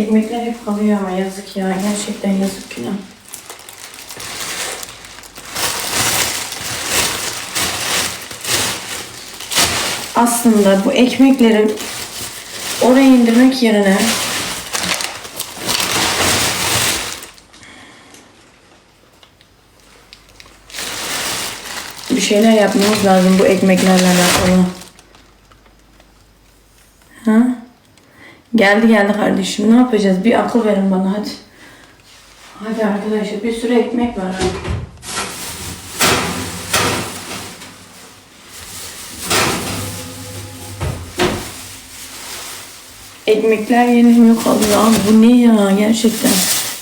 Ekmekler hep kalıyor ama yazık ya. Gerçekten yazık günah. Aslında bu ekmekleri oraya indirmek yerine bir şeyler yapmamız lazım bu ekmeklerle alakalı. Geldi geldi kardeşim. Ne yapacağız? Bir akıl verin bana hadi. Hadi arkadaşlar bir sürü ekmek var. Ekmekler yenilmiyor kalıyor. Abi bu ne ya gerçekten.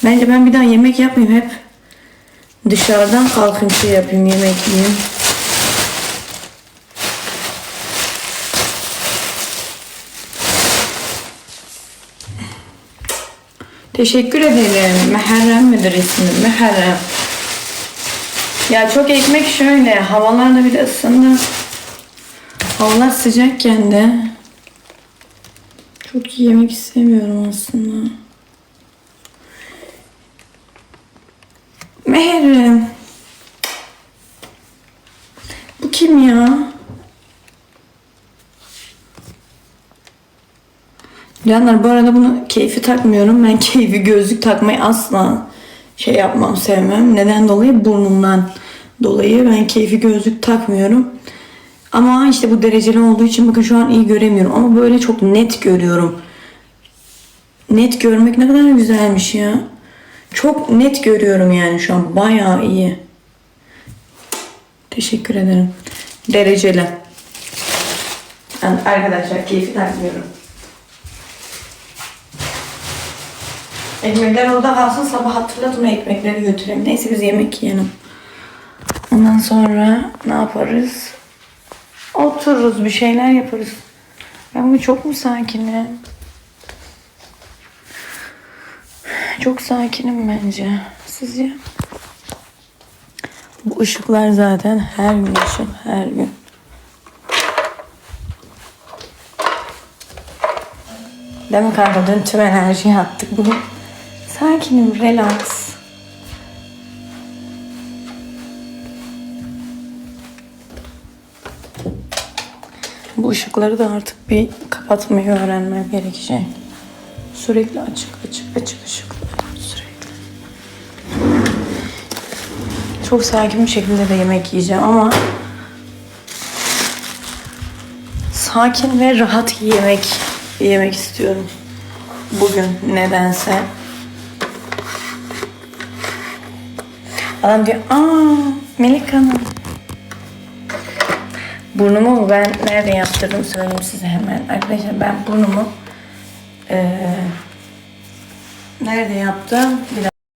Bence ben bir daha yemek yapmayayım hep. Dışarıdan kalkınca şey yapayım yemek yiyeyim. Teşekkür ederim. Meherrem midir ismi? Meherrem. Ya çok ekmek şöyle. Havalar da bir de ısındı. Havalar sıcakken de çok yemek istemiyorum aslında. Meherrem. Bu kim ya? Canlar bu arada bunu keyfi takmıyorum. Ben keyfi gözlük takmayı asla şey yapmam sevmem. Neden dolayı? Burnumdan dolayı ben keyfi gözlük takmıyorum. Ama işte bu dereceli olduğu için bakın şu an iyi göremiyorum. Ama böyle çok net görüyorum. Net görmek ne kadar güzelmiş ya. Çok net görüyorum yani şu an. Bayağı iyi. Teşekkür ederim. Dereceli. Yani arkadaşlar keyfi takmıyorum. Ekmekler orada kalsın sabah hatırladım ekmekleri götüreyim. Neyse biz yemek yiyelim. Ondan sonra ne yaparız? Otururuz bir şeyler yaparız. Ben bu çok mu sakinim? Çok sakinim bence. Sizce? Bu ışıklar zaten her gün ışık, her gün. Değil mi kanka? Dün tüm enerjiyi attık bugün. Sakinim, relax. Bu ışıkları da artık bir kapatmayı öğrenmem gerekecek. Sürekli açık, açık, açık ışıklar. Sürekli. Çok sakin bir şekilde de yemek yiyeceğim ama sakin ve rahat yemek yemek istiyorum. Bugün nedense. Adam diyor, aa Melek Hanım. Burnumu mu ben nerede yaptırdım söyleyeyim size hemen. Arkadaşlar ben burnumu eee nerede yaptım? Bir.